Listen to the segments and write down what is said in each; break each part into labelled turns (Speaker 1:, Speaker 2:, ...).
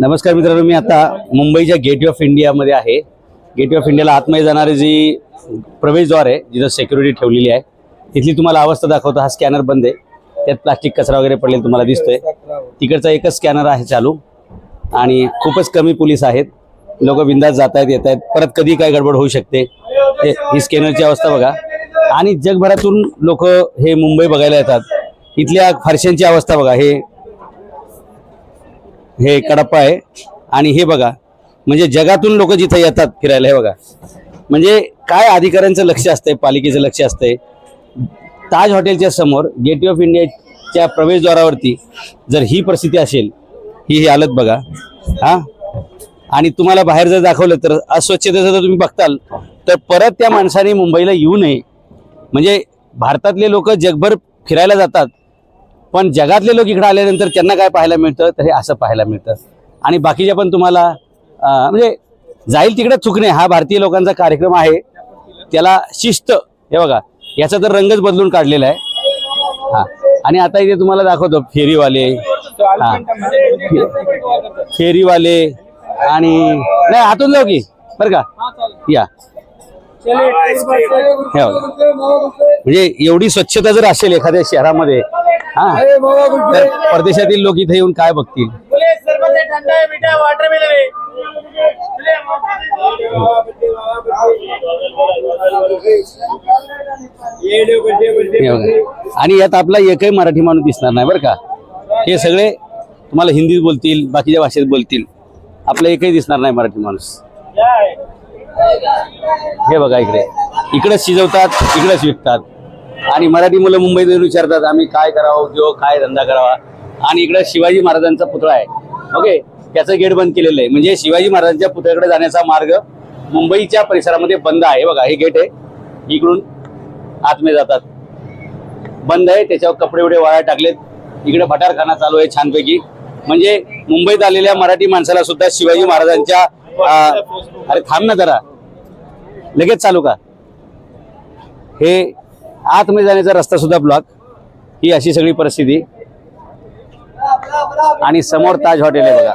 Speaker 1: नमस्कार मित्रांनो मी आता मुंबईच्या गेट ऑफ इंडियामध्ये आहे. गेट ऑफ इंडियाला आतमध्ये जाणारी जी प्रवेशद्वार आहे जिथं सिक्युरिटी ठेवलेली आहे तिथली तुम्हाला अवस्था दाखवतो. हा स्कॅनर बंद आहे. त्यात प्लास्टिक कचरा वगैरे पडलेला तुम्हाला दिसतोय. तिकडचा एकच स्कॅनर आहे चालू. आणि खूपच कमी पोलीस आहेत. लोक बिंदास जात आहेत येत आहेत परत कधी काय गडबड होऊ शकते ही स्कॅनरची अवस्था बघा. आणि जगभरातून लोक हे मुंबई बघायला येतात. इथल्या फारशांची अवस्था बघा. हे हे कडप्पा आहे. आणि हे बघा म्हणजे जगातून लोक जिथे येतात फिरायला हे बघा. म्हणजे काय अधिकाऱ्यांचं लक्ष असतंय पालिकेचं लक्ष असतंय? ताज हॉटेलच्या समोर गेट ऑफ इंडियाच्या प्रवेशद्वारावरती जर ही परिस्थिती असेल ही ही हालत बघा. हा? आणि तुम्हाला बाहेर जर दाखवलं तर अस्वच्छतेचं जर तुम्ही बघताल तर परत त्या माणसाने मुंबईला येऊ नये. म्हणजे भारतातले लोक जगभर फिरायला जातात पण जगातले लोक इकडे आल्यानंतर त्यांना काय पाहायला मिळतं? तर हे असं पाहायला मिळतं. आणि बाकीच्या पण तुम्हाला म्हणजे जाईल तिकडे चुकणे हा भारतीय लोकांचा कार्यक्रम आहे. त्याला शिस्त हे बघा याचा तर रंगच बदलून काढलेला आहे. हा. आणि आता इथे तुम्हाला दाखवतो फेरीवाले. हा. फेरीवाले. आणि नाही आतून जाऊ की बरं का? या. म्हणजे एवढी स्वच्छता जर असेल एखाद्या शहरामध्ये हा. तर परदेशातील लोक इथे येऊन काय बघतील. आणि यात आपला एकही मराठी माणूस दिसणार नाही बरं का? हे सगळे तुम्हाला हिंदीत बोलतील बाकीच्या भाषेत बोलतील. आपला एकही दिसणार नाही मराठी माणूस. हे बघा इकडे. इकडेच शिजवतात इकडेच विकतात. आणि मराठी मुलं मुंबईत येऊन विचारतात आम्ही काय करावं? उद्योग काय धंदा करावा? आणि इकडे शिवाजी महाराजांचा पुतळा आहे. ओके त्याचं गेट बंद केलेलं आहे. म्हणजे शिवाजी महाराजांच्या पुतळ्याकडे जाण्याचा मार्ग मुंबईच्या परिसरामध्ये बंद आहे. बघा हे गेट आहे. इकडून आतमध्ये जातात. बंद आहे. त्याच्यावर कपडे वडे वाळा टाकलेत. इकडे भटारखाना चालू आहे छानपैकी. म्हणजे मुंबईत आलेल्या मराठी माणसाला सुद्धा शिवाजी महाराजांच्या अरे थांब ना जरा. लगेच चालू का? हे आतमध्ये जाण्याचा रस्ता सुद्धा ब्लॉक ही अशी सगळी परिस्थिती. आणि समोर ताज हॉटेल आहे बघा.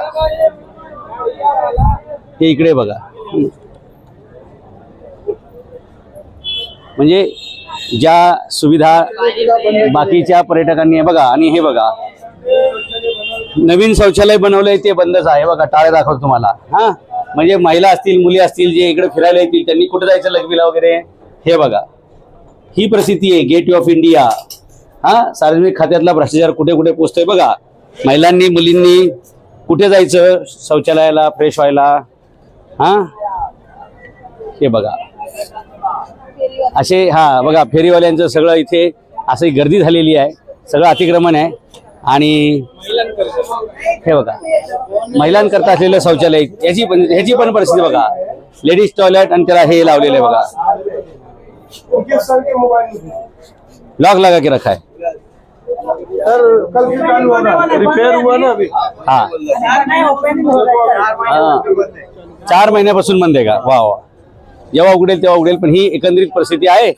Speaker 1: हे इकडे बघा. म्हणजे ज्या सुविधा बाकीच्या पर्यटकांनी बघा. आणि हे बघा. नवीन शौचालय बनवलंय ते बंदच आहे बघा. टाळे दाखवतो तुम्हाला. हा? म्हणजे महिला असतील मुली असतील जे इकडे फिरायला येतील त्यांनी कुठे जायचं लघवीला वगैरे? हे बघा. ही प्रसिद्धी आहे. गेट ऑफ इंडिया हा सार्वजनिक खात्यातला भ्रष्टाचार कुठे कुठे पोचतोय बघा. महिलांनी मुलींनी कुठे जायचं? शौचालयाला फ्रेश व्हायला. हा? हे बघा. असे हा बघा फेरीवाल्यांचं सगळं इथे अशी गर्दी झालेली आहे. सगळं अतिक्रमण आहे. आणि हे बघा. महिलांकरता असलेलं शौचालय याची पण ह्याची पण परिस्थिती बघा. लेडीज टॉयलेट आणि त्याला हे लावलेलं आहे बघा. लॉक लगा के रखा है
Speaker 2: सर कल रिपेयर हुआ ना अभी?
Speaker 1: हा. हा. चार महिन्यापासून बंद आहे का? वा वा. जेव्हा उघडेल तेव्हा उघडेल पण ही एकंदरीत परिस्थिती आहे.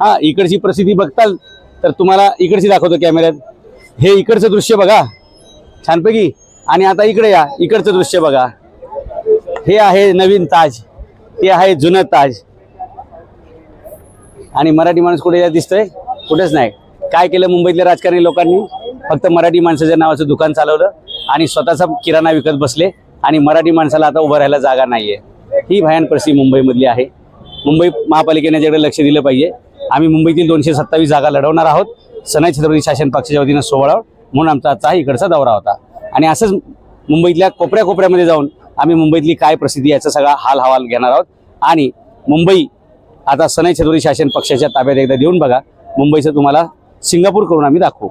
Speaker 1: हा इकडची परिस्थिती बघताल तर तुम्हाला इकडची दाखवतो कॅमेऱ्यात हे इकडचं दृश्य बघा. छानपैकी. आणि आता इकडे या. इकडचं दृश्य बघा. हे आहे नवीन ताज. ते आहे जुनं ताज. आणि मराठी माणूस कुठे दिसतोय? कुठेच नाही. काय केलं मुंबईतल्या राजकारणी लोकांनी? फक्त मराठी माणसाच्या नावाचं दुकान चालवलं आणि स्वतःचा किराणा विकत बसले आणि मराठी माणसाला आता उभं राहायला जागा नाहीये. ही भयान परिस्थिती मुंबईमधली आहे. मुंबई महापालिकेने याच्याकडे लक्ष दिलं पाहिजे आम्ही मुंबईतील दोनशे सत्तावीस जागा लढवणार आहोत. सनाई छत्रपती शासन पक्षाच्या वतीनं सोहळावर म्हणून आमचा आजचा इकडचा दौरा होता. आणि असंच मुंबईतल्या कोपऱ्या कोपऱ्यामध्ये जाऊन आम्ही मुंबईतली काय प्रसिद्धी याचा सगळा हाल हवाल घेणार आहोत. आणि मुंबई आता सनई चतुरी शासन पक्षाच्या ताब्यात एकदा देऊन बघा. मुंबईचं तुम्हाला सिंगापूर करून आम्ही दाखवू.